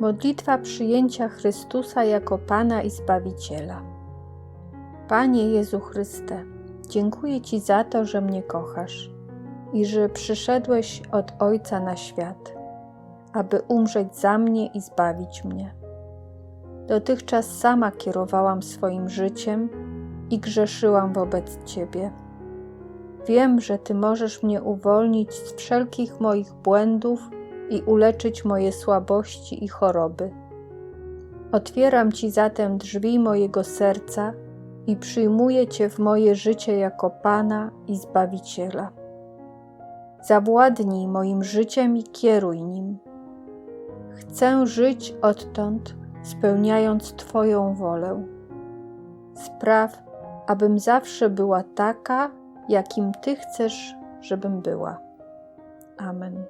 Modlitwa przyjęcia Chrystusa jako Pana i Zbawiciela. Panie Jezu Chryste, dziękuję Ci za to, że mnie kochasz i że przyszedłeś od Ojca na świat, aby umrzeć za mnie i zbawić mnie. Dotychczas sama kierowałam swoim życiem i grzeszyłam wobec Ciebie. Wiem, że Ty możesz mnie uwolnić z wszelkich moich błędów i uleczyć moje słabości i choroby. Otwieram Ci zatem drzwi mojego serca i przyjmuję Cię w moje życie jako Pana i Zbawiciela. Zawładnij moim życiem i kieruj nim. Chcę żyć odtąd, spełniając Twoją wolę. Spraw, abym zawsze była taka, jakim Ty chcesz, żebym była. Amen.